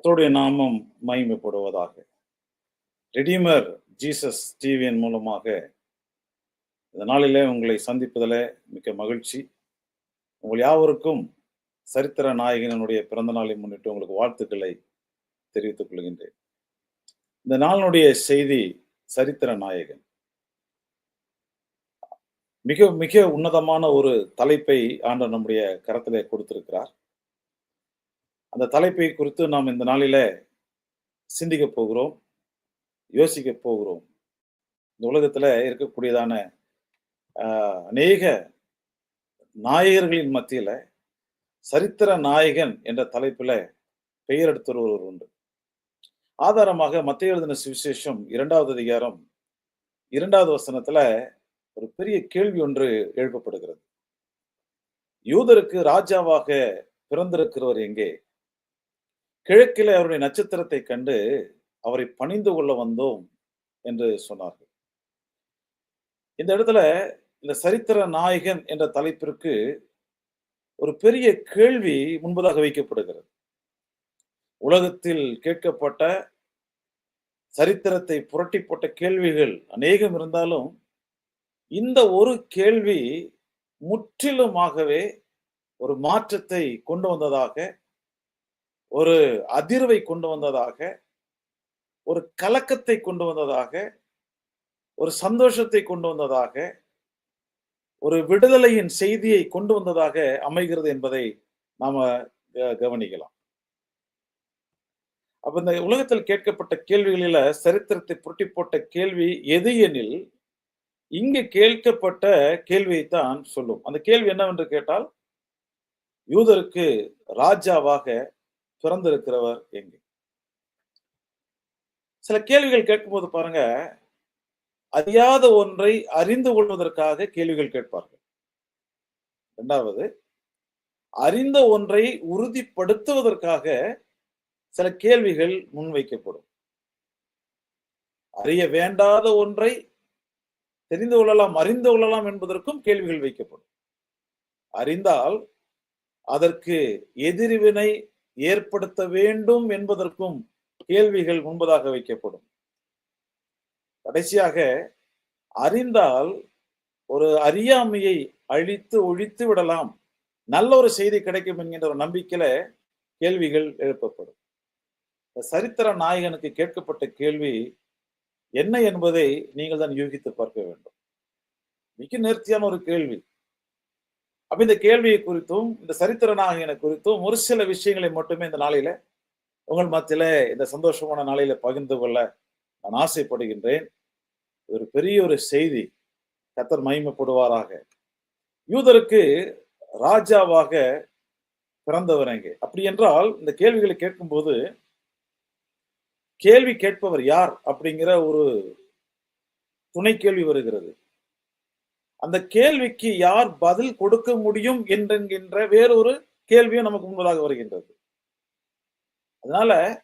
கத்தருடைய நாமம் மகிமைப்படுவதாக. ரெடீமர் ஜீசஸ் டிவியின் மூலமாக இந்த நாளிலே உங்களை சந்திப்பதில் மிக்க மகிழ்ச்சி. உங்கள் யாவருக்கும் சரித்திர நாயகனுடைய பிறந்த நாளை முன்னிட்டு உங்களுக்கு வாழ்த்துக்களை தெரிவித்துக் கொள்கின்றேன். இந்த நாளினுடைய செய்தி சரித்திர நாயகன். மிக மிக உன்னதமான ஒரு தலைப்பை ஆண்டவர் நம்முடைய கரத்திலே கொடுத்திருக்கிறார். அந்த தலைப்பை குறித்து நாம் இந்த நாளில சிந்திக்க போகிறோம் யோசிக்க போகிறோம். இந்த உலகத்துல இருக்கக்கூடியதான அநேக நாயகர்களின் மத்தியில் சரித்திர நாயகன் என்ற தலைப்பில் பெயர் எடுத்த ஒருவர் உண்டு. ஆதாரமாக மத்திய எழுதின சுவிசேஷம் இரண்டாவது அதிகாரம் இரண்டாவது வசனத்துல ஒரு பெரிய கேள்வி ஒன்று எழுப்பப்படுகிறது. யூதருக்கு ராஜாவாக பிறந்திருக்கிறவர் எங்கே? கிழக்கிலே அவருடைய நட்சத்திரத்தை கண்டு அவரை பணிந்து கொள்ள வந்தோம் என்று சொன்னார்கள். இந்த இடத்துல இந்த சரித்திர நாயகன் என்ற தலைப்பிற்கு ஒரு பெரிய கேள்வி முன்பதாக வைக்கப்படுகிறது. உலகத்தில் கேட்கப்பட்ட சரித்திரத்தை புரட்டி போட்ட கேள்விகள் அநேகம் இருந்தாலும் இந்த ஒரு கேள்வி முற்றிலுமாகவே ஒரு மாற்றத்தை கொண்டு வந்ததாக ஒரு அதிர்வை கொண்டு வந்ததாக ஒரு கலக்கத்தை கொண்டு வந்ததாக ஒரு சந்தோஷத்தை கொண்டு வந்ததாக ஒரு விடுதலையின் செய்தியை கொண்டு வந்ததாக அமைகிறது என்பதை நாம க- கவனிக்கலாம். அப்ப இந்த உலகத்தில் கேட்கப்பட்ட கேள்விகளில சரித்திரத்தை புரட்டி போட்ட கேள்வி எது எனில் இங்கு கேட்கப்பட்ட கேள்வியை தான் சொல்லும். அந்த கேள்வி என்னவென்று கேட்டால் யூதருக்கு ராஜாவாக பிறந்திருக்கிறவர் எங்கே? சில கேள்விகள் கேட்கும்போது பாருங்க அறியாத ஒன்றை அறிந்து கொள்வதற்காக கேள்விகள் கேட்பார்கள். இரண்டாவது அறிந்த ஒன்றை உறுதிப்படுத்துவதற்காக சில கேள்விகள் முன்வைக்கப்படும். அறிய வேண்டாத ஒன்றை தெரிந்து கொள்ளலாம் அறிந்து கொள்ளலாம் என்பதற்கும் கேள்விகள் வைக்கப்படும். அறிந்தால் அதற்கு எதிர்வினை ஏற்படுத்த வேண்டும் என்பதற்கும் கேள்விகள் முன்பதாக வைக்கப்படும். கடைசியாக அறிந்தால் ஒரு அறியாமையை அழித்து ஒழித்து விடலாம். நல்ல ஒரு செய்தி கிடைக்கும் என்கின்ற ஒரு நம்பிக்கையில கேள்விகள் எழுப்பப்படும். சரித்திர நாயகனுக்கு கேட்கப்பட்ட கேள்வி என்ன என்பதை நீங்கள் தான் யூகித்து பார்க்க வேண்டும். மிக நேர்த்தியான ஒரு கேள்வி. அப்ப இந்த கேள்வியை குறித்தும் இந்த சரித்திர நாயகனை குறித்தும் ஒரு சில விஷயங்களை மட்டுமே இந்த நாளில உங்கள் மத்தியில இந்த சந்தோஷமான நாளில பகிர்ந்து கொள்ள நான் ஆசைப்படுகின்றேன். ஒரு பெரிய ஒரு செய்தி. கத்தர் மகிமைப்படுவாராக. யூதருக்கு ராஜாவாக பிறந்தவர் அப்படி என்றால் இந்த கேள்விகளை கேட்கும்போது கேள்வி கேட்பவர் யார் அப்படிங்கிற ஒரு துணை கேள்வி வருகிறது. அந்த கேள்விக்கு யார் பதில் கொடுக்க முடியும் என்கின்ற வேறொரு கேள்வியும் நமக்கு முன்பதாக வருகின்றது. அதனால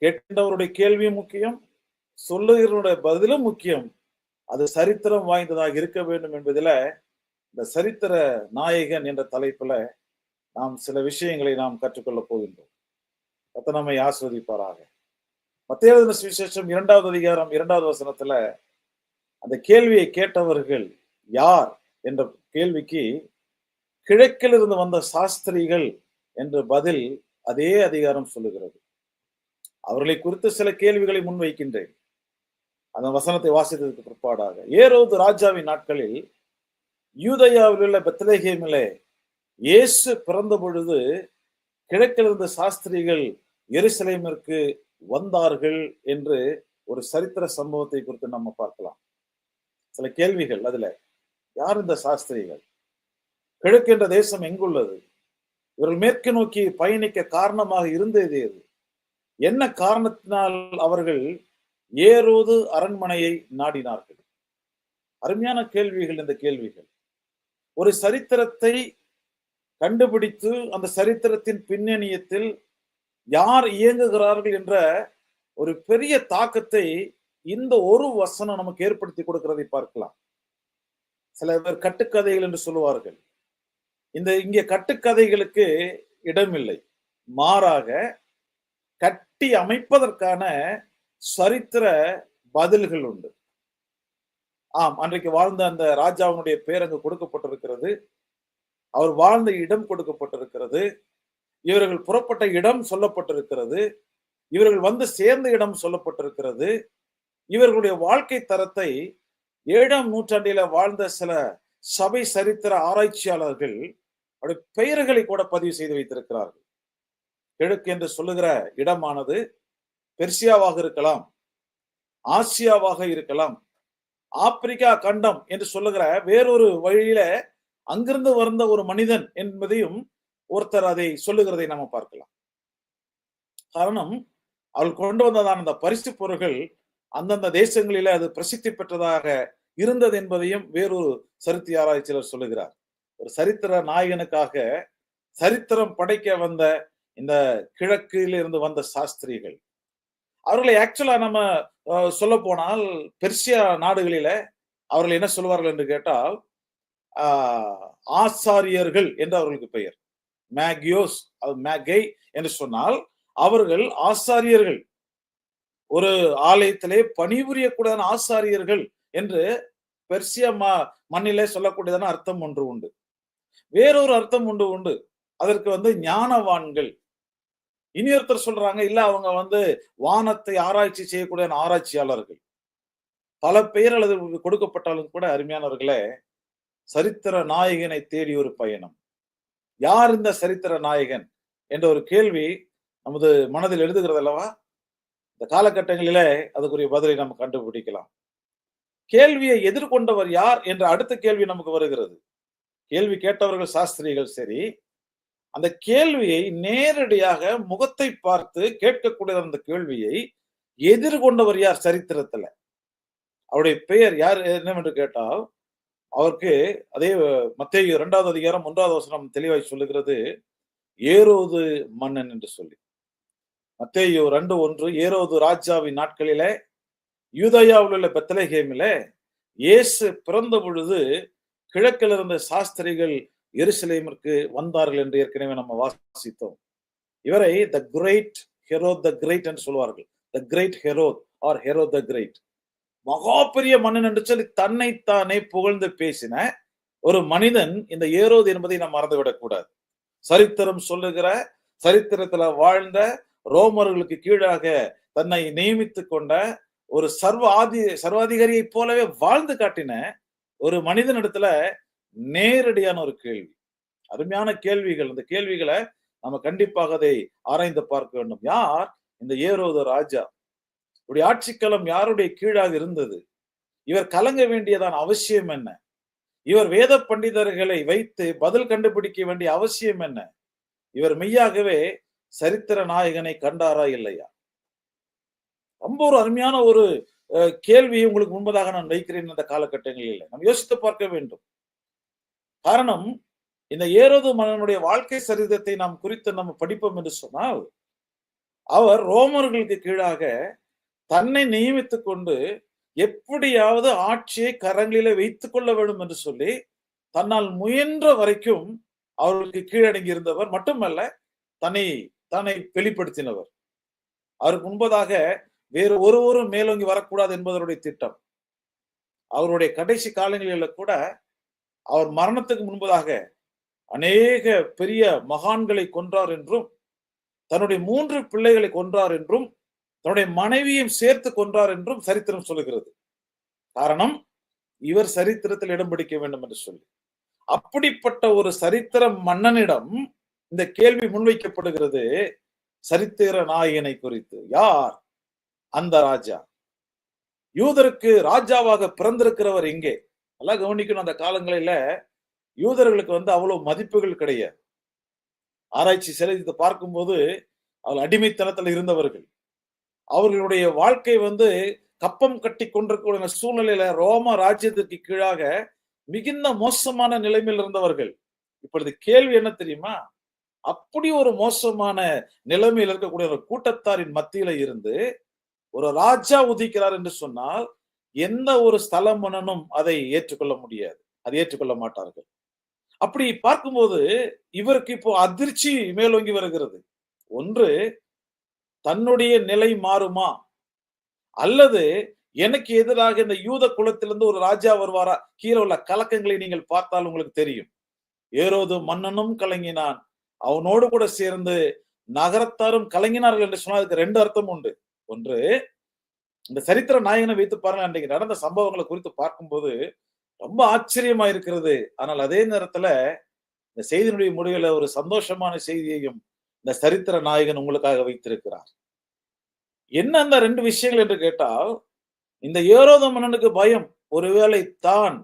கேட்கின்றவருடைய கேள்வியும் முக்கியம் சொல்லுகிறவருடைய பதிலும் முக்கியம். அது சரித்திரம் வாய்ந்ததாக இருக்க வேண்டும் என்பதில் இந்த சரித்திர நாயகன் என்ற தலைப்புல நாம் சில விஷயங்களை நாம் கற்றுக்கொள்ளப் போகின்றோம். கத்த நம்மை ஆஸ்வதிப்பாராக. மத்திய சுவிசேஷம் இரண்டாவது அதிகாரம் இரண்டாவது வசனத்துல அந்த கேள்வியை கேட்டவர்கள் யார் என்ற கேள்விக்கு கிழக்கில் இருந்து வந்த சாஸ்திரிகள் என்ற பதில் அதே அதிகாரம் சொல்லுகிறது. அவர்களை குறித்து சில கேள்விகளை முன்வைக்கின்றேன். அந்த வசனத்தை வாசித்ததற்கு பிற்பாடாக. ஏரோது ராஜாவின் நாட்களில் யூதயாவில் உள்ள பெத்லகேமிலே இயேசு பிறந்த பொழுது கிழக்கில் இருந்த சாஸ்திரிகள் எருசலேமிற்கு வந்தார்கள் என்று ஒரு சரித்திர சம்பவத்தை குறித்து நம்ம பார்க்கலாம். சில கேள்விகள் அதுல. யார் இந்த சாஸ்திரிகள்? கிழக்கு என்ற தேசம் எங்குள்ளது? இவர்கள் மேற்கு நோக்கி பயணிக்க காரணமாக இருந்தது எது? என்ன காரணத்தினால் அவர்கள் ஏரோது அரண்மனையை நாடினார்கள்? அருமையான கேள்விகள் இந்த கேள்விகள். ஒரு சரித்திரத்தை கண்டுபிடித்து அந்த சரித்திரத்தின் பின்னணியத்தில் யார் இயங்குகிறார்கள் என்ற ஒரு பெரிய தாக்கத்தை இந்த ஒரு வசனம் நமக்கு ஏற்படுத்தி கொடுக்கிறதை பார்க்கலாம். சில பேர் கட்டுக்கதைகள் என்று சொல்லுவார்கள். இந்த இங்கே கட்டுக்கதைகளுக்கு இடமில்லை. மாறாக கட்டி அமைப்பதற்கான சரித்திர பதில்கள் உண்டு. ஆம் அன்றைக்கு வாழ்ந்த அந்த ராஜாவினுடைய பேர் அங்கு கொடுக்கப்பட்டிருக்கிறது. அவர் வாழ்ந்த இடம் கொடுக்கப்பட்டிருக்கிறது. இவர்கள் புறப்பட்ட இடம் சொல்லப்பட்டிருக்கிறது. இவர்கள் வந்து சேர்ந்த இடம் சொல்லப்பட்டிருக்கிறது. இவர்களுடைய வாழ்க்கை தரத்தை ஏழாம் நூற்றாண்டில வாழ்ந்த சில சபை சரித்திர ஆராய்ச்சியாளர்கள் அவருடைய பெயர்களை கூட பதிவு செய்து வைத்திருக்கிறார்கள். கிழக்கு என்று சொல்லுகிற இடமானது பெர்சியாவாக இருக்கலாம் ஆசியாவாக இருக்கலாம் ஆப்பிரிக்கா கண்டம் என்று சொல்லுகிற வேறொரு வழியில அங்கிருந்து வந்த ஒரு மனிதன் என்பதையும் ஒருத்தர் அதை சொல்லுகிறதை நாம பார்க்கலாம். காரணம் அவள் கொண்டு வந்ததான அந்த பரிசு பொருள்கள் அந்தந்த தேசங்களில அது பிரசித்தி பெற்றதாக இருந்தது என்பதையும் வேறொரு சரித்திர ஆராய்ச்சியாளர் சொல்லுகிறார். ஒரு சரித்திர நாயகனுக்காக சரித்திரம் படைக்க வந்த இந்த கிழக்கில் இருந்து வந்த சாஸ்திரிகள். அவர்களை ஆக்சுவலா நம்ம சொல்ல போனால் பெர்சியா நாடுகளில அவர்கள் என்ன சொல்வார்கள் என்று கேட்டால் ஆசாரியர்கள் என்று அவர்களுக்கு பெயர். மேகியோஸ் மேகை என்று சொன்னால் அவர்கள் ஆசாரியர்கள். ஒரு ஆலயத்திலே பணிபுரியக்கூடாத ஆசாரியர்கள் என்று பெர்சிய மண்ணிலே சொல்லக்கூடியதான அர்த்தம் ஒன்று உண்டு. வேறொரு அர்த்தம் உண்டு உண்டு. அதற்கு வந்து ஞானவான்கள். இனி ஒருத்தர் சொல்றாங்க இல்ல அவங்க வந்து வானத்தை ஆராய்ச்சி செய்யக்கூடிய ஆராய்ச்சியாளர்கள். பல பெயர் அல்லது கொடுக்கப்பட்டாலும் கூட அருமையானவர்களே சரித்திர நாயகனை தேடி ஒரு பயணம். யார் இந்த சரித்திர நாயகன்? என்ற ஒரு கேள்வி நமது மனதில் எழுதுகிறது அல்லவா? இந்த காலகட்டங்களிலே அதுக்குரிய பதிலை நம்ம கண்டுபிடிக்கலாம். கேள்வியை எதிர்கொண்டவர் யார் என்ற அடுத்த கேள்வி நமக்கு வருகிறது. கேள்வி கேட்டவர்கள் சாஸ்திரிகள் சரி அந்த கேள்வியை நேரடியாக முகத்தை பார்த்து கேட்கக்கூடிய அந்த கேள்வியை எதிர்கொண்டவர் யார் சரித்திரத்துல? அவருடைய பெயர் யார் என்னவென்று கேட்டால் அவருக்கு அதே மத்திய இரண்டாவது அதிகாரம் ஒன்றாவது வசனம் தெளிவாய் சொல்லுகிறது ஏரோது மன்னன் என்று சொல்லி. மத்தேயோ ரெண்டு ஒன்று ஏரோது ராஜாவின் நாட்களிலே யூதயாவில் உள்ள பெத்தலகேமில இயேசு பிறந்த பொழுது கிழக்கில் இருந்த சாஸ்திரிகள் எருசலேமிற்கு வந்தார்கள் என்று ஏற்கனவே நம்ம வாசித்தோம். இவரை the great hero the great என்று சொல்வார்கள். The great hero or hero the great மகா பெரிய மன்னன் என்று சொல்லி தன்னைத்தானே புகழ்ந்து பேசின ஒரு மனிதன் இந்த ஏரோது என்பதை நாம் மறந்துவிடக் கூடாது. சரித்திரம் சொல்லுகிற சரித்திரத்துல வாழ்ந்த ரோமர்களுக்கு கீழாக தன்னை நியமித்து கொண்ட ஒரு சர்வ ஆதி சர்வாதிகாரியை போலவே வாழ்ந்து காட்டின ஒரு மனிதனிடத்துல நேரடியான ஒரு கேள்வி. அருமையான கேள்விகள். இந்த கேள்விகளை நம்ம கண்டிப்பாக அதை ஆராய்ந்து பார்க்க வேண்டும். யார்? இந்த ஏரோத ராஜா. இவருடைய ஆட்சிக்களம் யாருடைய கீழாக இருந்தது? இவர் கலங்க வேண்டியதான அவசியம் என்ன? இவர் வேத பண்டிதர்களை வைத்து பதில் கண்டுபிடிக்க வேண்டிய அவசியம் என்ன? இவர் மெய்யாகவே சரித்திர நாயகனை கண்டாரா இல்லையா? ரொம்ப ஒரு அருமையான ஒரு கேள்வியை உங்களுக்கு முன்பதாக நான் வைக்கிறேன் இந்த காலகட்டங்களில். நாம் யோசித்து பார்க்க வேண்டும். காரணம் இந்த ஏரோது மன்னனுடைய வாழ்க்கை சரிதத்தை நாம் குறித்து நம்ம படிப்போம் என்று சொன்னால் அவர் ரோமர்களுக்கு கீழாக தன்னை நியமித்துக் கொண்டு எப்படியாவது ஆட்சியை கரங்களிலே வைத்துக் கொள்ள வேண்டும் என்று சொல்லி தன்னால் முயன்ற வரைக்கும் அவர்களுக்கு கீழடங்கி இருந்தவர் மட்டுமல்ல தன்னை தன்னை வெளிப்படுத்தினவர். அவருக்கு முன்பதாக வேறு ஒருவரும் மேலோங்கி வரக்கூடாது என்பதனுடைய திட்டம். அவருடைய கடைசி காலங்களில கூட அவர் மரணத்துக்கு முன்பதாக அநேக பெரிய மகான்களை கொன்றார் என்றும் தன்னுடைய மூன்று பிள்ளைகளை கொன்றார் என்றும் தன்னுடைய மனைவியும் சேர்த்து கொன்றார் என்றும் சரித்திரம் சொல்லுகிறது. காரணம் இவர் சரித்திரத்தில் இடம் பிடிக்க வேண்டும் என்று சொல்லி. அப்படிப்பட்ட ஒரு சரித்திர மன்னனிடம் இந்த கேள்வி முன்வைக்கப்படுகிறது சரித்திர நாயகனை குறித்து. யார்? அந்த ராஜா. யூதருக்கு ராஜாவாக பிறந்திருக்கிறவர் எங்கே? நல்லா கவனிக்கணும் அந்த காலங்களில யூதர்களுக்கு வந்து அவ்வளவு மதிப்புகள் கிடையாது. ஆராய்ச்சி செலுத்தி பார்க்கும்போது அவள் அடிமைத்தனத்தில் இருந்தவர்கள். அவர்களுடைய வாழ்க்கை வந்து கப்பம் கட்டி கொண்டிருக்கக்கூடிய சூழ்நிலையில ரோம ராஜ்யத்திற்கு கீழாக மிகுந்த மோசமான நிலைமையில் இருந்தவர்கள். இப்பொழுது கேள்வி என்ன தெரியுமா? அப்படி ஒரு மோசமான நிலைமையில் இருக்கக்கூடிய ஒரு கூட்டத்தாரின் மத்தியில இருந்து ஒரு ராஜா உதிக்கிறார் என்று சொன்னால் எந்த ஒரு ஸ்தல மன்னனும் அதை ஏற்றுக்கொள்ள முடியாது. அதை ஏற்றுக்கொள்ள மாட்டார்கள். அப்படி பார்க்கும்போது இவருக்கு இப்போ அதிர்ச்சி மேலோங்கி வருகிறது. ஒன்று தன்னுடைய நிலை மாறுமா? அல்லது எனக்கு எதிராக இந்த யூத குலத்திலிருந்து ஒரு ராஜா வருவாரா? கீழே உள்ள கலக்கங்களை நீங்கள் பார்த்தால் உங்களுக்கு தெரியும். ஏரோது மன்னனும் கலங்கினான். அவனோடு கூட சேர்ந்து நகரத்தாரும் கலங்கினார்கள் என்று சொன்னால் அதுக்கு ரெண்டு அர்த்தம் உண்டு. ஒன்று இந்த சரித்திர நாயகனை வைத்து பாருங்க அன்றைக்கு நடந்த சம்பவங்களை குறித்து பார்க்கும்போது ரொம்ப ஆச்சரியமா இருக்கிறது. ஆனால் அதே நேரத்துல இந்த செய்தியினுடைய முடிவில் ஒரு சந்தோஷமான செய்தியையும் இந்த சரித்திர நாயகன் உங்களுக்காக வைத்திருக்கிறார். என்ன அந்த ரெண்டு விஷயங்கள் என்று கேட்டால் இந்த ஏரோத மன்னனுக்கு பயம். ஒருவேளை தான்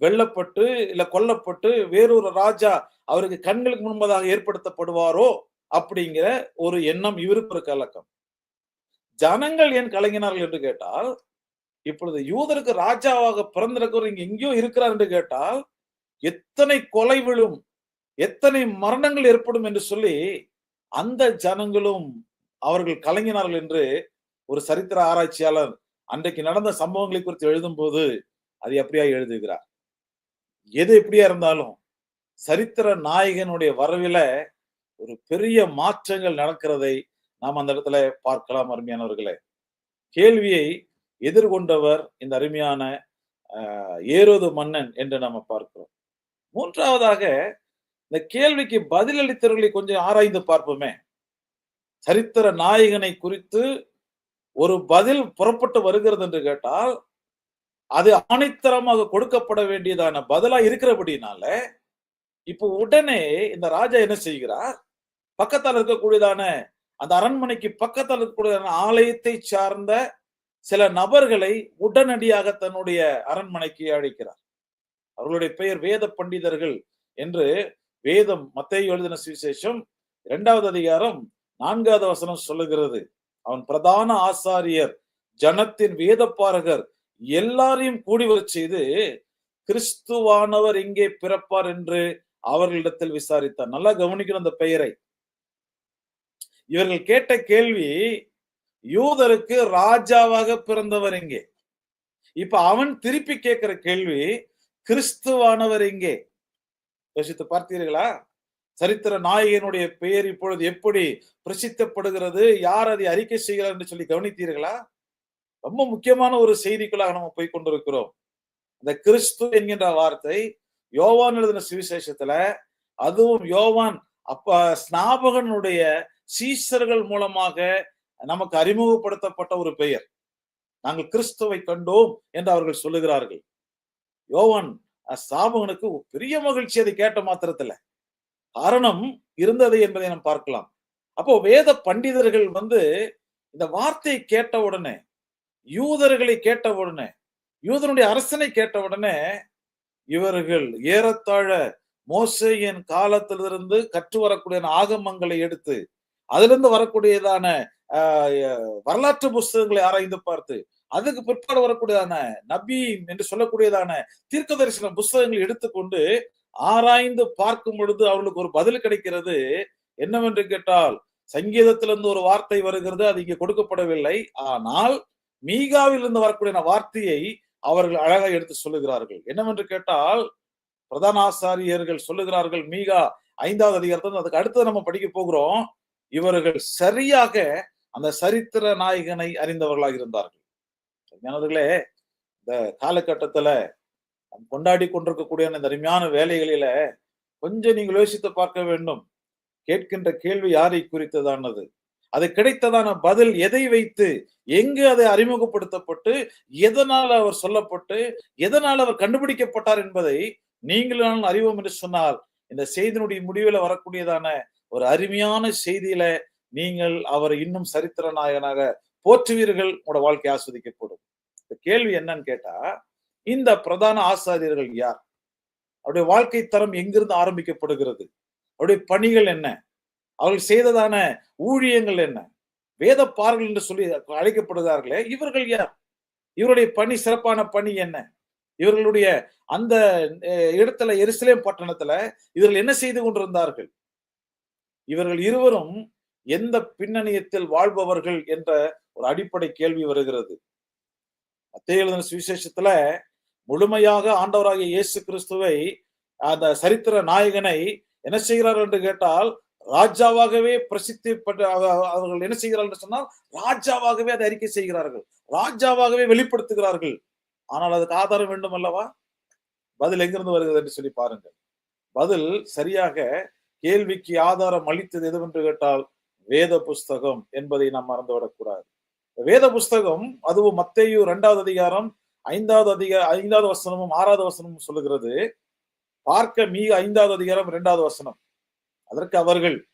வெல்லப்பட்டு இல்ல கொல்லப்பட்டு வேறொரு ராஜா அவருக்கு கண்களுக்கு முன்பதாக ஏற்படுத்தப்படுவாரோ அப்படிங்கிற ஒரு எண்ணம் இவருக்கு ஒரு கலக்கம் ஜனங்கள் ஏன் கலங்கினார்கள் என்று கேட்டால் இப்பொழுது யூதருக்கு ராஜாவாக பிறந்திருக்கிறவர் இங்க எங்கேயோ இருக்கிறார் என்று கேட்டால் எத்தனை கொலை விழும் எத்தனை மரணங்கள் ஏற்படும் என்று சொல்லி அந்த ஜனங்களும் அவர்கள் கலங்கினார்கள் என்று ஒரு சரித்திர ஆராய்ச்சியாளர் அன்றைக்கு நடந்த சம்பவங்களை குறித்து எழுதும் போது அது எப்படியா எழுதுகிறார். எது எப்படியா இருந்தாலும் சரித்திர நாயகனுடைய வரவில ஒரு பெரிய மாற்றங்கள் நடக்கிறதை நாம் அந்த இடத்துல பார்க்கலாம் அருமையானவர்களே. கேள்வியை எதிர்கொண்டவர் இந்த அருமையான ஏரோது மன்னன் என்று நாம பார்க்கிறோம். மூன்றாவதாக இந்த கேள்விக்கு பதிலளித்தவர்களை கொஞ்சம் ஆராய்ந்து பார்ப்போமே. சரித்திர நாயகனை குறித்து ஒரு பதில் புறப்பட்டு வருகிறது என்று கேட்டால் அது ஆணைத்தரமாக கொடுக்கப்பட வேண்டியதான பதிலா இருக்கிறபடினால இப்போ உடனே இந்த ராஜா என்ன செய்கிறார்? பக்கத்தால் இருக்கக்கூடியதான அந்த அரண்மனைக்கு பக்கத்தில் இருக்கக்கூடிய ஆலயத்தை சார்ந்த சில நபர்களை உடனடியாக தன்னுடைய அரண்மனைக்கு அழைக்கிறார். அவர்களுடைய பெயர் வேத பண்டிதர்கள் என்று வேதம் மத்திய எழுதின சுவிசேஷம் இரண்டாவது அதிகாரம் நான்காவது வசனம் சொல்லுகிறது. அவன் பிரதான ஆசாரியர் ஜனத்தின் வேதப்பாரகர் எல்லாரையும் கூடிவர செய்து கிறிஸ்துவானவர் எங்கே பிறப்பார் என்று அவர்களிடத்தில் விசாரித்தார். நல்லா கவனிக்கணும் அந்த பெயரை. இவர்கள் கேட்ட கேள்வி யூதருக்கு ராஜாவாக பிறந்தவர் இங்கே இப்ப அவன் திருப்பி கேட்கிற கேள்வி கிறிஸ்துவானவர் இங்கே யோசித்து பார்த்தீர்களா? சரித்திர நாயகனுடைய பெயர் இப்பொழுது எப்படி பிரசித்தப்படுகிறது? யார் அதை அறிக்கை செய்கிறார் என்று சொல்லி கவனித்தீர்களா? ரொம்ப முக்கியமான ஒரு செய்திக்குள்ளாக நம்ம போய் கொண்டிருக்கிறோம். இந்த கிறிஸ்து என்கின்ற வார்த்தை யோவான் எழுதின சுவிசேஷத்துல அதுவும் யோவான் அப்ப ஸ்நாபகனுடைய சீசர்கள் மூலமாக நமக்கு அறிமுகப்படுத்தப்பட்ட ஒரு பெயர். நாங்கள் கிறிஸ்துவை கண்டோம் என்று அவர்கள் சொல்லுகிறார்கள். யோவன் ஸ்தாபகனுக்கு பெரிய மகிழ்ச்சி அதை கேட்ட மாத்திரத்துல காரணம் இருந்தது என்பதை நாம் பார்க்கலாம். அப்போ வேத பண்டிதர்கள் வந்து இந்த வார்த்தையை கேட்ட உடனே யூதர்களை கேட்ட உடனே யூதனுடைய அரசனை கேட்ட உடனே இவர்கள் ஏறத்தாழ மோசையின் காலத்திலிருந்து கற்று வரக்கூடிய ஆகமங்களை எடுத்து அதிலிருந்து வரக்கூடியதான வரலாற்று புஸ்தகங்களை ஆராய்ந்து பார்த்து அதுக்கு பிற்பாடு வரக்கூடியதான நபீம் என்று சொல்லக்கூடியதான தீர்க்க தரிசன புஸ்தகங்களை எடுத்துக்கொண்டு ஆராய்ந்து பார்க்கும் பொழுது அவர்களுக்கு ஒரு பதில் கிடைக்கிறது. என்னவென்று கேட்டால் சங்கீதத்திலிருந்து ஒரு வார்த்தை வருகிறது அது இங்கே கொடுக்கப்படவில்லை. ஆனால் மீகாவிலிருந்து வரக்கூடிய வார்த்தையை அவர்கள் அழகாக எடுத்து சொல்லுகிறார்கள். என்னவென்று கேட்டால் பிரதான ஆசாரியர்கள் சொல்லுகிறார்கள் மீகா ஐந்தாவது அதிகாரத்தில் அதுக்கு அடுத்தது நம்ம படிக்க போகிறோம். இவர்கள் சரியாக அந்த சரித்திர நாயகனை அறிந்தவர்களாக இருந்தார்கள். ஞானவர்களே இந்த காலகட்டத்துல கொண்டாடி கொண்டிருக்கக்கூடிய அந்த அருமையான வேலைகளில கொஞ்சம் நீங்கள் யோசித்து பார்க்க வேண்டும். கேட்கின்ற கேள்வி யாரை குறித்ததானது? அது கிடைத்ததான பதில் எதை வைத்து எங்கு அதை அறிமுகப்படுத்தப்பட்டு எதனால் அவர் சொல்லப்பட்டு எதனால் அவர் கண்டுபிடிக்கப்பட்டார் என்பதை நீங்களும் அறிவோம் என்று சொன்னால் இந்த செய்தியினுடைய முடிவில் வரக்கூடியதான ஒரு அருமையான செய்தியில நீங்கள் அவர் இன்னும் சரித்திர நாயகனாக போற்றுவீர்கள் உங்களோட வாழ்க்கை ஆஸ்வதிக்கப்படும். இந்த கேள்வி என்னன்னு கேட்டா இந்த பிரதான ஆசாரியர்கள் யார்? அவருடைய வாழ்க்கை தரம் எங்கிருந்து ஆரம்பிக்கப்படுகிறது? அவருடைய பணிகள் என்ன? அவர்கள் செய்ததான ஊழியங்கள் என்ன? வேத பார்கள் என்று சொல்லி அழைக்கப்படுகிறார்களே இவர்கள் யார்? இவருடைய பணி சிறப்பான பணி என்ன? இவர்களுடைய அந்த இடத்துல எருசலேம் பட்டணத்துல இவர்கள் என்ன செய்து கொண்டிருந்தார்கள்? இவர்கள் இருவரும் எந்த பின்னணியத்தில் வாழ்பவர்கள் என்ற ஒரு அடிப்படை கேள்வி வருகிறது. அத்தையெழுதின சுவிசேஷத்துல முழுமையாக ஆண்டவராகிய இயேசு கிறிஸ்துவை அந்த சரித்திர நாயகனை என்ன செய்கிறார் என்று கேட்டால் ராஜாவாகவே பிரசித்தி அவ- அவர்கள் என்ன செய்கிறார்கள் என்று சொன்னால் ராஜாவாகவே அதை அறிக்கை செய்கிறார்கள். ராஜாவாகவே வெளிப்படுத்துகிறார்கள். ஆனால் அதுக்கு ஆதாரம் வேண்டும் அல்லவா பதில் எங்கிருந்து வருகிறது என்று சொல்லி பாருங்கள். பதில் சரியாக கேள்விக்கு ஆதாரம் அளித்தது எதுவென்று கேட்டால் வேத புஸ்தகம் என்பதை நாம் மறந்துவிடக்கூடாது. வேத புஸ்தகம் அதுவும் மத்தையு இரண்டாவது அதிகாரம் ஐந்தாவது அதிகார ஐந்தாவது வசனமும் ஆறாவது வசனமும் சொல்லுகிறது. பார்க்க மிக ஐந்தாவது அதிகாரம் இரண்டாவது வசனம். அதற்கு அவர்கள்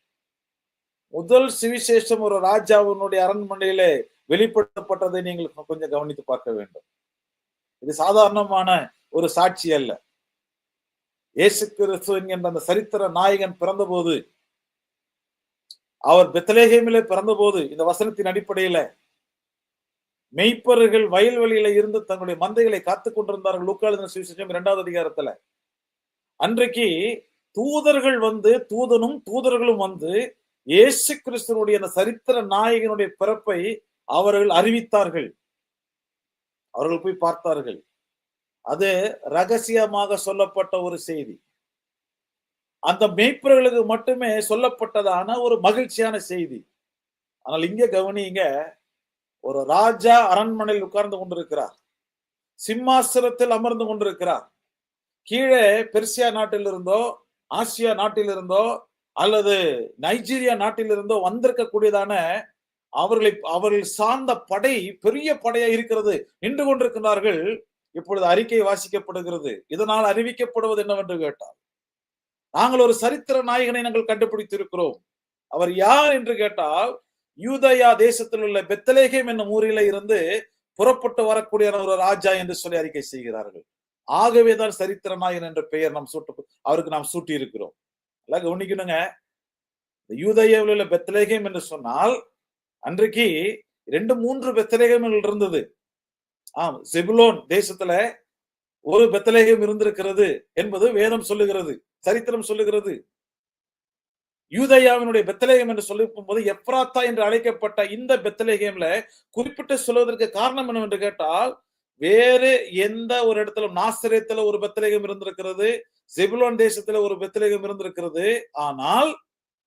முதல் சுவிசேஷம் ஒரு ராஜாவினுடைய அரண்மனையிலே வெளிப்படுத்தப்பட்டதை நீங்கள் கொஞ்சம் கவனித்து பார்க்க வேண்டும். இது சாதாரணமான ஒரு சாட்சி அல்ல. இயேசு கிறிஸ்து என்கின்ற அந்த சரித்திர நாயகன் பிறந்தபோது அவர் பெத்தலேகேமிலே பிறந்தபோது இந்த வசனத்தின் அடிப்படையில மெய்ப்பர்கள் வயல்வெளியில இருந்து தங்களுடைய மந்தைகளை காத்துக் கொண்டிருந்தார்கள். லூக்காளுதின சுவிசேஷம் இரண்டாவது அதிகாரத்துல. அன்றைக்கு தூதர்கள் வந்து தூதனும் தூதர்களும் வந்து இயேசு கிறிஸ்தனுடைய அந்த சரித்திர நாயகனுடைய பிறப்பை அவர்கள் அறிவித்தார்கள். அவர்கள் போய் பார்த்தார்கள். அது ரகசியமாக சொல்லப்பட்ட ஒரு செய்தி. அந்த மெய்ப்பர்களுக்கு மட்டுமே சொல்லப்பட்டதான ஒரு மகிழ்ச்சியான செய்தி. ஆனால் இங்க கவனிங்க ஒரு ராஜா அரண்மனையில் உட்கார்ந்து கொண்டிருக்கிறார். சிம்மாசனத்தில் அமர்ந்து கொண்டிருக்கிறார். கீழே பெர்சியா நாட்டில் இருந்தோ ஆசியா நாட்டில் இருந்தோ அல்லது நைஜீரியா நாட்டில் இருந்தோ வந்திருக்கக்கூடியதான அவர்களை அவர்கள் சார்ந்த படை பெரிய படையா இருக்கிறது நின்று கொண்டிருக்கிறார்கள் இப்பொழுது அறிக்கை வாசிக்கப்படுகிறது. இதனால் அறிவிக்கப்படுவது என்னவென்று கேட்டால் நாங்கள் ஒரு சரித்திர நாயகனை நாங்கள் கண்டுபிடித்திருக்கிறோம். அவர் யார் என்று கேட்டால் யூதயா தேசத்தில் உள்ள பெத்தலேகம் என்னும் ஊரில இருந்து புறப்பட்டு வரக்கூடிய ஒரு ராஜா என்று சொல்லி அறிக்கை செய்கிறார்கள். ஆகவேதான் சரித்திர நாயகன் என்ற பெயர் நாம் சூட்டு அவருக்கு நாம் சூட்டி இருக்கிறோம் எல்லாம் கவனிக்கணுங்க யூதயாவில் உள்ள பெத்தலேகம் என்று சொன்னால் அன்றைக்கு ரெண்டு மூன்று பெத்தலேகங்கள் இருந்தது. ஆம் செபுலோன் தேசத்துல ஒரு பெத்தலேகம் இருந்திருக்கிறது என்பது வேதம் சொல்லுகிறது சரித்திரம் சொல்லுகிறது. யூதயாவினுடைய பெத்தலேகம் என்று சொல்லி போது எப்ராத்தா என்று அழைக்கப்பட்ட இந்த பெத்தலேகம்ல குறிப்பிட்டு சொல்வதற்கு காரணம் என்னவென்று கேட்டால் வேறு எந்த ஒரு இடத்துல நாசிரியத்துல ஒரு பெத்தலேகம் இருந்திருக்கிறது செபுலோன் தேசத்துல ஒரு பெத்தலேகம் இருந்திருக்கிறது ஆனால்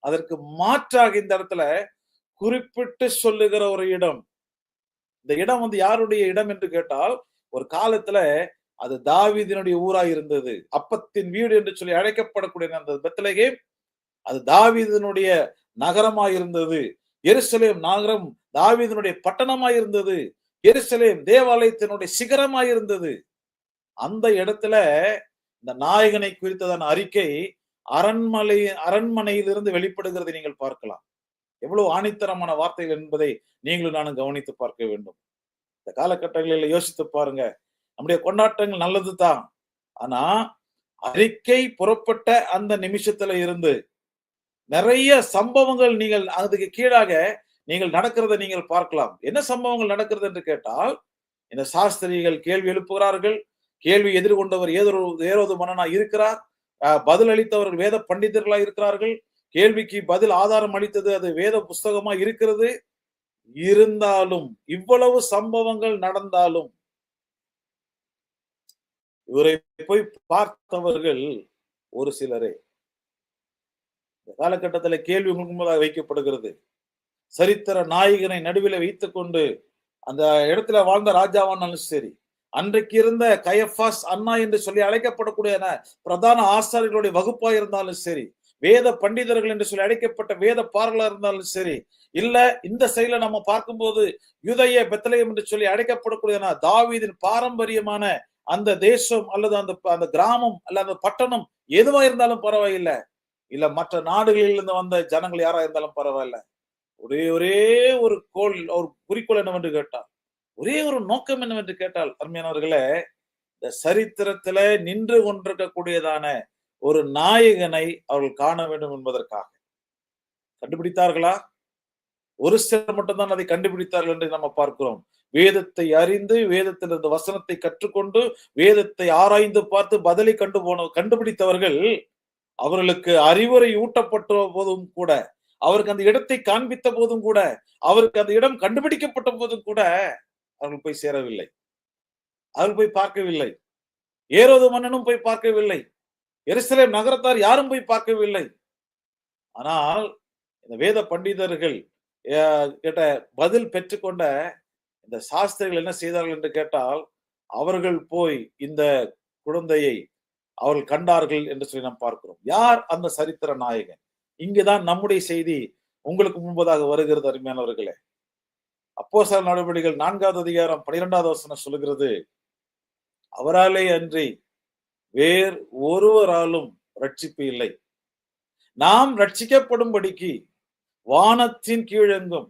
அதற்கு மாற்றாக இந்த இடத்துல குறிப்பிட்டு சொல்லுகிற ஒரு இடம் இந்த இடம் வந்து யாருடைய இடம் என்று கேட்டால் ஒரு காலத்துல அது தாவீதினுடைய ஊரா இருந்தது. அப்பத்தின் வீடு என்று சொல்லி அழைக்கப்படக்கூடிய அந்த பெத்தலகே அது தாவீதனுடைய நகரமாய் இருந்தது. எருசலேம் நகரம் தாவீதனுடைய பட்டணமாய் இருந்தது. எருசலேம் தேவாலயத்தினுடைய சிகரமாய் இருந்தது. அந்த இடத்துல இந்த நாயகனை குறித்ததான அறிக்கை அரண்மனை அரண்மனையிலிருந்து வெளிப்படுகிறதை நீங்கள் பார்க்கலாம். எவ்வளவு ஆணித்தரமான வார்த்தைகள் என்பதை நீங்களும் நானும் கவனித்து பார்க்க வேண்டும். இந்த காலகட்டங்களில் யோசித்து பாருங்க. நம்முடைய கொண்டாட்டங்கள் நல்லது தான். ஆனா அறிக்கை புறப்பட்ட அந்த நிமிஷத்துல இருந்து நிறைய சம்பவங்கள் நீங்கள் அதுக்கு கீழாக நீங்கள் நடக்கிறத நீங்கள் பார்க்கலாம். என்ன சம்பவங்கள் நடக்கிறது என்று கேட்டால் இந்த சாஸ்திரிகள் கேள்வி எழுப்புகிறார்கள். கேள்வி எதிர்கொண்டவர் ஏதோ ஏரோது மன்னனா இருக்கிறார். பதில் அளித்தவர்கள் வேத பண்டிதர்களா இருக்கிறார்கள். கேள்விக்கு பதில் ஆதாரம் அளித்தது அது வேத புஸ்தகமா இருக்கிறது. இருந்தாலும் இவ்வளவு சம்பவங்கள் நடந்தாலும் இவரை போய் பார்த்தவர்கள் ஒரு சிலரே. இந்த காலகட்டத்தில் கேள்வி முன்பதாக வைக்கப்படுகிறது. சரித்திர நாயகனை நடுவில் வைத்துக் கொண்டு அந்த இடத்துல வாழ்ந்த ராஜாவானாலும் சரி அன்றைக்கு இருந்த கயஃபாஸ் அண்ணா என்று சொல்லி அழைக்கப்படக்கூடிய பிரதான ஆசாரியர்களுடைய வகுப்பா இருந்தாலும் சரி வேத பண்டிதர்கள் என்று சொல்லி அழைக்கப்பட்ட வேத பாரலா இருந்தாலும் சரி இல்ல இந்த செயலை நம்ம பார்க்கும்போது யுதய பெத்தலயம் என்று சொல்லி அழைக்கப்படக்கூடிய தாவீதின் பாரம்பரியமான அந்த தேசம் அல்லது அந்த அந்த கிராமம் அல்ல அந்த பட்டணம் எதுவா இருந்தாலும் பரவாயில்லை. இல்ல மற்ற நாடுகளில் இருந்து வந்த ஜனங்கள் யாரா இருந்தாலும் பரவாயில்ல. ஒரே ஒரே ஒரு கோல் ஒரு குறிக்கோள் என்னவென்று கேட்டால் ஒரே ஒரு நோக்கம் என்னவென்று கேட்டால் அருமையானவர்களே இந்த சரித்திரத்துல நின்று கொண்டிருக்கக்கூடியதான ஒரு நாயகனை அவர்கள் காண வேண்டும் என்பதற்காக. கண்டுபிடித்தார்களா? ஒரு சிலர் மட்டும்தான் அதை கண்டுபிடித்தார்கள் என்று நம்ம பார்க்கிறோம். வேதத்தை அறிந்து வேதத்தில் இருந்த வசனத்தை கற்றுக்கொண்டு வேதத்தை ஆராய்ந்து பார்த்து பதிலை கண்டு போன கண்டுபிடித்தவர்கள் அவர்களுக்கு அறிவுரை ஊட்டப்பட்ட போதும் கூட அவருக்கு அந்த இடத்தை காண்பித்த போதும் கூட அவருக்கு அந்த இடம் கண்டுபிடிக்கப்பட்ட போதும் கூட அவர்கள் போய் சேரவில்லை. அவர்கள் போய் பார்க்கவில்லை. ஏரோது மன்னனும் போய் பார்க்கவில்லை. எருசலேம் நகரத்தார் யாரும் போய் பார்க்கவில்லை. ஆனால் இந்த வேத பண்டிதர்கள் கேட்ட பதில் பெற்றுக்கொண்ட இந்த சாஸ்திரிகள் என்ன செய்தார்கள் என்று கேட்டால் அவர்கள் போய் இந்த குழந்தையை அவர்கள் கண்டார்கள் என்று சொல்லி நாம் பார்க்கிறோம். யார் அந்த சரித்திர நாயகன்? இங்குதான் நம்முடைய செய்தி உங்களுக்கு முன்பதாக வருகிறது அருமையானவர்களே. அப்போ சில நடவடிக்கைகள் நான்காவது அதிகாரம் பனிரெண்டாவது வசனம் சொல்லுகிறது அவராலே அன்றி வேறு ஒருவராலும் ரட்சிப்பு இல்லை. நாம் ரட்சிக்கப்படும்படிக்கு வானத்தின் கீழெங்கும்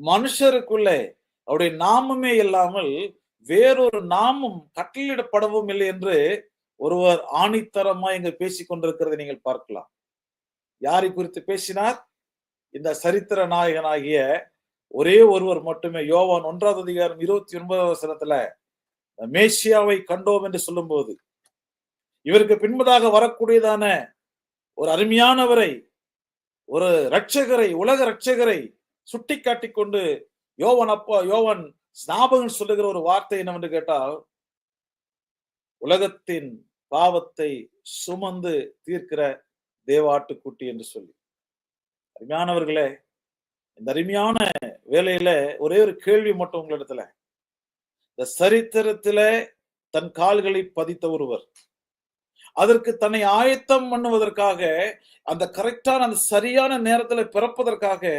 மனுஷருக்குள்ளே அவருடைய நாமமே இல்லாமல் வேறொரு நாமம் கட்டளிடப்படவும் இல்லை என்று ஒருவர் ஆணித்தரமா இங்க பேசிக் கொண்டிருக்கிறதை நீங்கள் பார்க்கலாம். யாரை குறித்து பேசினார்? இந்த சரித்திர நாயகனாகிய ஒரே ஒருவர் மட்டுமே. யோவான் ஒன்றாவது அதிகாரம் இருபத்தி ஒன்பதாவது வசனத்துல மேசியாவை கண்டோம் என்று சொல்லும்போது இவருக்கு பின்பதாக வரக்கூடியதான ஒரு அருமையானவரை ஒரு ரட்சகரை உலக ரட்சகரை சுட்டி காட்டி கொண்டு யோவன் அப்பா யோவன் ஸ்நாபகன் சொல்லுகிற ஒரு வார்த்தை என்னவென்று கேட்டால் உலகத்தின் பாவத்தை சுமந்து தீர்க்கிற தேவாட்டுக்குட்டி என்று சொல்லி. அருமையானவர்களே இந்த அருமையான வேலையில ஒரே ஒரு கேள்வி மட்டும் உங்களிடத்துல. இந்த சரித்திரத்தில தன் கால்களை பதித்த ஒருவர் அதற்கு தன்னை ஆயத்தம் பண்ணுவதற்காக அந்த கரெக்டான அந்த சரியான நேரத்துல பிறப்பதற்காக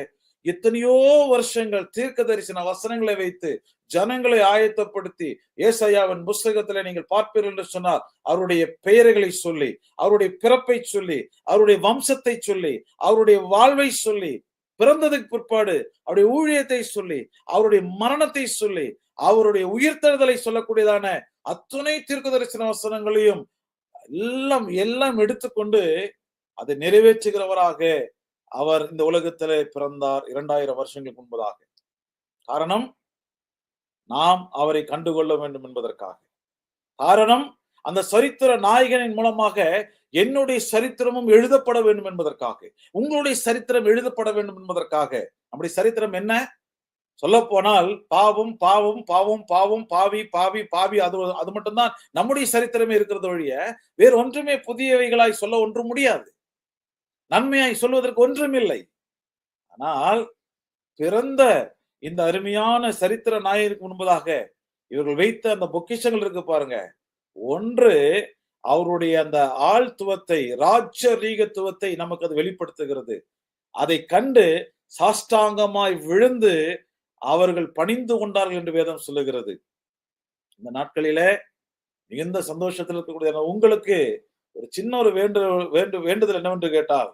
எத்தனையோ வருஷங்கள் தீர்க்க தரிசன வசனங்களை வைத்து ஜனங்களை ஆயத்தப்படுத்தி ஏசையாவின் புஸ்தகத்துல நீங்கள் பார்ப்பீர்கள் என்று சொன்னார் அவருடைய பெயர்களை சொல்லி அவருடைய பிறப்பை சொல்லி அவருடைய வம்சத்தை சொல்லி அவருடைய வாழ்வை சொல்லி பிறந்ததுக்கு பிற்பாடு அவருடைய ஊழியத்தை சொல்லி அவருடைய மரணத்தை சொல்லி அவருடைய உயிர்த்தெழுதலை சொல்லக்கூடியதான அத்துணை தீர்க்க தரிசன வசனங்களையும் எல்லாம் எல்லாம் எடுத்துக்கொண்டு அதை நிறைவேற்றுகிறவராக அவர் இந்த உலகத்திலே பிறந்தார் இரண்டாயிரம் வருஷங்களுக்கு முன்பதாக. காரணம் நாம் அவரை கண்டுகொள்ள வேண்டும் என்பதற்காக. காரணம் அந்த சரித்திர நாயகனின் மூலமாக என்னுடைய சரித்திரமும் எழுதப்பட வேண்டும் என்பதற்காக. உங்களுடைய சரித்திரம் எழுதப்பட வேண்டும் என்பதற்காக. நம்முடைய சரித்திரம் என்ன? சொல்ல போனால் பாவம் பாவம் பாவம் பாவம் பாவி பாவி பாவி அது அது மட்டும்தான் நம்முடைய சரித்திரமே இருக்கிறது வழிய வேறு ஒன்றுமே புதியவைகளாய் சொல்ல ஒன்றும் முடியாது. நன்மையாய் சொல்வதற்கு ஒன்றுமில்லை ஆனால் பிறந்த இந்த அருமையான சரித்திர நாயகருக்கு முன்பதாக இவர்கள் வைத்த அந்த பொக்கிஷங்கள் இருக்கு பாருங்க. ஒன்று அவருடைய அந்த ஆழ்த்துவத்தை ராஜரீகத்துவத்தை நமக்கு அது வெளிப்படுத்துகிறது. அதை கண்டு சாஷ்டாங்கமாய் விழுந்து அவர்கள் பணிந்து கொண்டார்கள் என்று வேதம் சொல்லுகிறது. இந்த நாட்களிலே மிகுந்த சந்தோஷத்தில் இருக்கக்கூடிய உங்களுக்கு ஒரு சின்ன ஒரு வேண்டு வேண்டு வேண்டுதல் என்னவென்று கேட்டால்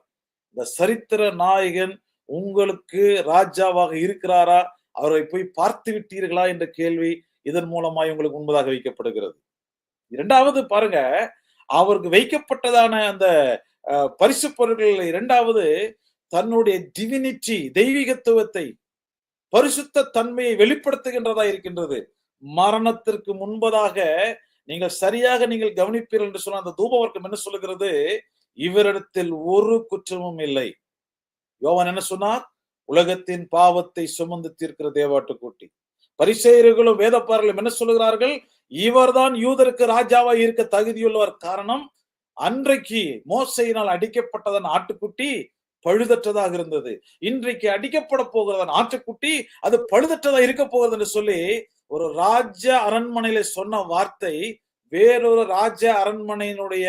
இந்த சரித்திர நாயகன் உங்களுக்கு ராஜாவாக இருக்கிறாரா? அவரை போய் பார்த்து விட்டீர்களா? என்ற கேள்வி இதன் மூலமாய் உங்களுக்கு உண்மதாக வைக்கப்படுகிறது. இரண்டாவது பாருங்க அவருக்கு வைக்கப்பட்டதான அந்த பரிசு பொருட்கள் இரண்டாவது தன்னுடைய டிவினிட்டி தெய்வீகத்துவத்தை பரிசுத்த தன்மையை வெளிப்படுத்துகின்றதா இருக்கின்றது. மரணத்திற்கு முன்பதாக நீங்கள் சரியாக நீங்கள் கவனிப்பீர்கள் என்று சொன்ன அந்த தூபவர்க்கம் என்ன சொல்லுகிறது? இவரிடத்தில் ஒரு குற்றமும் இல்லை. யோவன் என்ன சொன்னார்? உலகத்தின் பாவத்தை சுமந்து தீர்க்கிற தேவாட்டு கூட்டி பரிசெயர்களும் வேதப்பார்களும் என்ன சொல்லுகிறார்கள்? இவர்தான் யூதருக்கு ராஜாவா இருக்க தகுதியுள்ளவர். காரணம் அன்றைக்கு மோசையினால் அடிக்கப்பட்டதன் ஆட்டுக்குட்டி பழுதற்றதாக இருந்தது. இன்றைக்கு அடிக்கப்பட போகிறதன் ஆட்டுக்குட்டி அது பழுதற்றதா இருக்க போகிறது என்று சொல்லி ஒரு ராஜ அரண்மனையில சொன்ன வார்த்தை வேறொரு ராஜ அரண்மனையினுடைய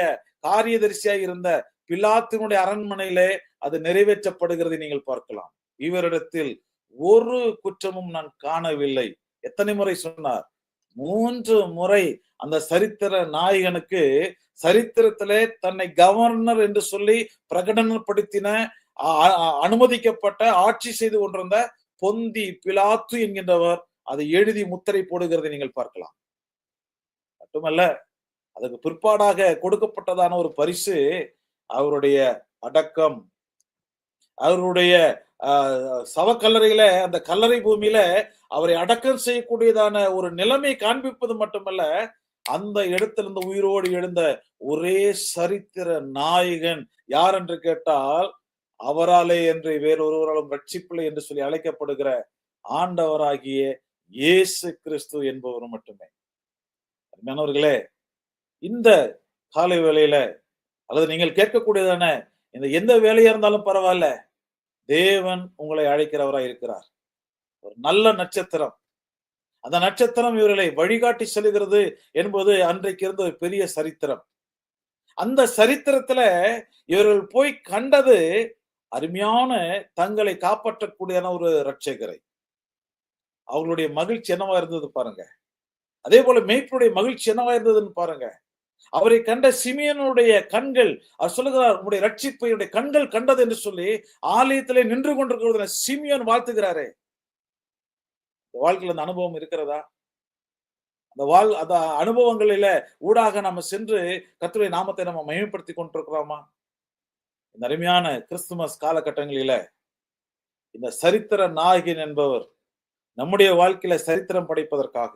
காரியதரிசியா இருந்த பிலாத்தினுடைய அரண்மனையிலே அது நிறைவேற்றப்படுகிறதை நீங்கள் பார்க்கலாம். இவரிடத்தில் ஒரு குற்றமும் நான் காணவில்லை. எத்தனை முறை சொன்னார்? மூன்று முறை அந்த சரித்திர நாயகனுக்கு சரித்திரத்திலே தன்னை கவர்னர் என்று சொல்லி பிரகடனப்படுத்தின அனுமதிக்கப்பட்ட ஆட்சி செய்து கொண்டிருந்த பொந்தி பிலாத்து என்கின்றவர் அதை எழுதி முத்திரை போடுகிறதை நீங்கள் பார்க்கலாம். மட்டுமல்ல அதுக்கு பிற்பாடாக கொடுக்கப்பட்டதான ஒரு பரிசு அவருடைய அடக்கம். அவருடைய சவக்கல்லறையில அந்த கல்லறை பூமியில அவரை அடக்கம் செய்யக்கூடியதான ஒரு நிலைமை காண்பிப்பது மட்டுமல்ல அந்த இடத்திலிருந்து உயிரோடு எழுந்த ஒரே சரித்திர நாயகன் யார் என்று கேட்டால் அவராலே என்று வேறொருவராலும் ரட்சிப்பில்லை என்று சொல்லி அழைக்கப்படுகிற ஆண்டவராகிய இயேசு கிறிஸ்து என்பவர் மட்டுமே. அருமையானவர்களே இந்த காலை வேளையில அல்லது நீங்கள் கேட்கக்கூடியதான இந்த எந்த வேலையா இருந்தாலும் பரவாயில்ல தேவன் உங்களை அழைக்கிறவராய் இருக்கிறார். ஒரு நல்ல நட்சத்திரம். அந்த நட்சத்திரம் இவர்களை வழிகாட்டி செல்கிறது என்பது அன்றைக்கு இருந்த ஒரு பெரிய சரித்திரம். அந்த சரித்திரத்துல இவர்கள் போய் கண்டது அருமையான தங்களை காப்பாற்றக்கூடியன ஒரு ரட்சகரை அவர்களுடைய மகிழ்ச்சி என்னவா இருந்தது பாருங்க. அதே போல மெய்ப்பனுடைய மகிழ்ச்சி என்னவா இருந்ததுன்னு பாருங்க. அவரை கண்ட சிமியனுடைய கண்கள் அவர் சொல்லுகிறார் உங்களுடைய ரட்சிப்பையுடைய கண்கள் கண்டது என்று சொல்லி ஆலயத்திலே நின்று கொண்டிருக்கிறது சிமியன் வாழ்த்துகிறாரே. வாழ்க்கையில் அந்த அனுபவம் இருக்கிறதா? அந்த வாழ் அந்த அனுபவங்களில ஊடாக நம்ம சென்று கத்துரை நாமத்தை நம்ம மகிமைப்படுத்தி கொண்டிருக்கிறோமா? இந்த அருமையான கிறிஸ்துமஸ் காலகட்டங்களில இந்த சரித்திர நாயகன் என்பவர் நம்முடைய வாழ்க்கையில சரித்திரம் படைப்பதற்காக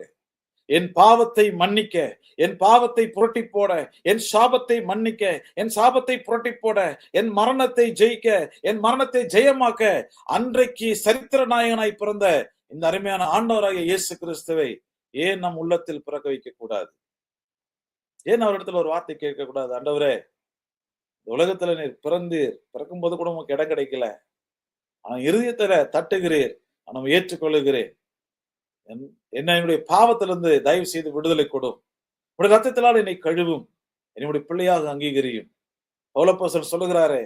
என் பாவத்தை மன்னிக்க என் பாவத்தை புரட்டி போட என் சாபத்தை மன்னிக்க என் சாபத்தை புரட்டி போட என் மரணத்தை ஜெயிக்க என் மரணத்தை ஜெயமாக்க அன்றைக்கு சரித்திர நாயகனாய் பிறந்த இந்த அருமையான ஆண்டவராகிய இயேசு கிறிஸ்துவை ஏன் நம் உள்ளத்தில் பிறக்க வைக்க கூடாது ஏன் அவரிடத்துல ஒரு வார்த்தை கேட்க கூடாது ஆண்டவரே உலகத்துல நீர் பிறந்தீர் பிறக்கும் போது கூட உங்களுக்கு இடம் கிடைக்கல. ஆனா இருதயத்துல தட்டுகிறீர். நான் ஏற்றுக்கொள்ளுகிறேன். என்ன என்னுடைய பாவத்திலிருந்து தயவு செய்து விடுதலை கொடும். உடைய ரத்தத்தினால் என்னை கழுவும். என்னுடைய பிள்ளையாக அங்கீகரியும். பௌலப்போசல் சொல்லுகிறாரே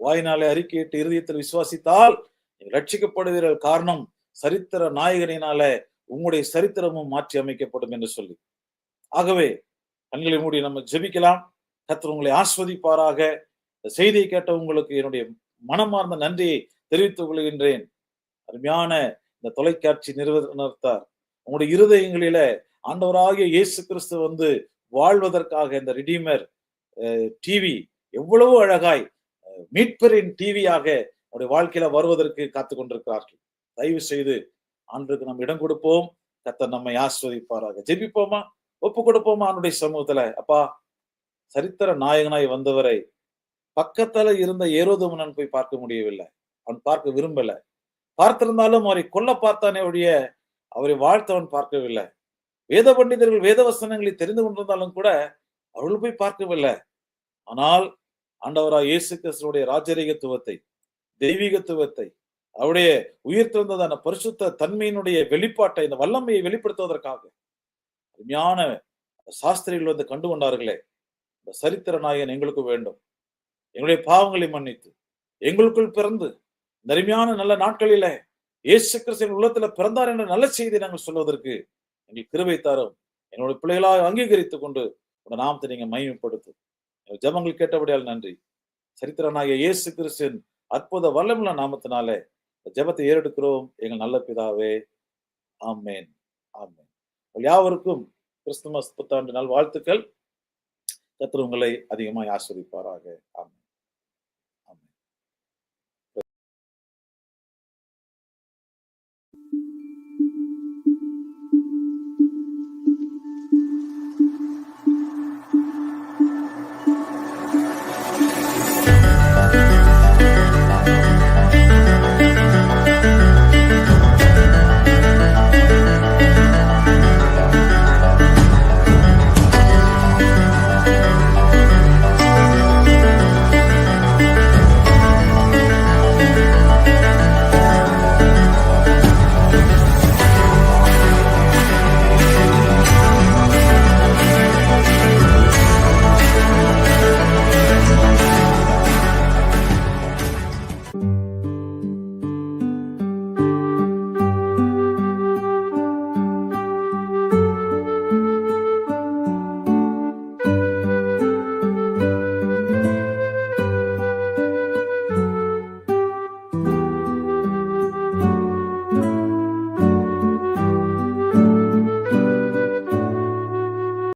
வாயினாலே அறிக்கையிட்டு இருதயத்தில் விசுவாசித்தால் ரட்சிக்கப்படுவீர்கள். காரணம் சரித்திர நாயகனினால உங்களுடைய சரித்திரமும் மாற்றி அமைக்கப்படும் என்று சொல்லி. ஆகவே கண்களை மூடி நம்ம ஜெபிக்கலாம். கத்தர் உங்களை ஆஸ்வதிப்பாராக. இந்த செய்தியை கேட்ட உங்களுக்கு என்னுடைய மனமார்ந்த நன்றியை தெரிவித்துக் கொள்கின்றேன். அருமையான இந்த தொலைக்காட்சி நிறுவனத்தார் உங்களுடைய இருதயங்களில ஆண்டவராகிய இயேசு கிறிஸ்து வந்து வாழ்வதற்காக இந்த ரிடீமர் டிவி எவ்வளவு அழகாய் மீட்பரின் டிவியாக அவருடைய வாழ்க்கையில வருவதற்கு காத்து கொண்டிருக்கிறார்கள். தயவு செய்து ஆண்டுக்கு நம்ம இடம் கொடுப்போம். கத்தர் நம்மை ஆஸ்வதிப்பாராக. ஜெபிப்போமா? ஒப்பு கொடுப்போமா? அவனுடைய சமூகத்துல. அப்பா சரித்திர நாயகனாய் வந்தவரை பக்கத்துல இருந்த ஏரோதமனன் போய் பார்க்க முடியவில்லை. அவன் பார்க்க விரும்பல. பார்த்திருந்தாலும் அவரை கொல்ல பார்த்தானே ஒழிய அவரை வாழ்த்தவன் பார்க்கவில்லை. வேத பண்டிதர்கள் வேத வசனங்களை தெரிந்து கொண்டிருந்தாலும் கூட அவர்கள் போய் பார்க்கவில்லை. ஆனால் ஆண்டவரா இயேசு கிருஷ்ணனுடைய ராஜரீகத்துவத்தை தெய்வீகத்துவத்தை அவருடைய உயிர் திறந்ததான பரிசுத்த தன்மையினுடைய வெளிப்பாட்டை இந்த வல்லமையை வெளிப்படுத்துவதற்காக அருமையான சாஸ்திரிகள் வந்து கண்டு கொண்டார்களே. இந்த சரித்திர நாயகன் எங்களுக்கு வேண்டும். எங்களுடைய பாவங்களை மன்னித்து எங்களுக்குள் பிறந்து நெருமையான நல்ல நாட்களில இயேசு கிறிஸ்தன் உள்ளத்துல பிறந்தார் என்ற நல்ல செய்தி நாங்கள் சொல்வதற்கு எங்கள் கிருவை தரும். என்னுடைய பிள்ளைகளாக அங்கீகரித்துக் கொண்டு உங்கள் நாமத்தை நீங்க எங்கள் ஜபங்கள் கேட்டபடியால் நன்றி. சரித்திரனாகிய இயேசு கிறிஸ்தின் அற்புத வல்லமுள்ள நாமத்தினாலே ஜபத்தை ஏறெடுக்கிறோம். எங்கள் நல்ல பிதாவே ஆமேன் ஆமேன். யாவருக்கும் கிறிஸ்துமஸ் புத்தாண்டு நாள் வாழ்த்துக்கள் கத்திர உங்களை அதிகமாக ஆஸ்வதிப்பாராக. ஆமாம்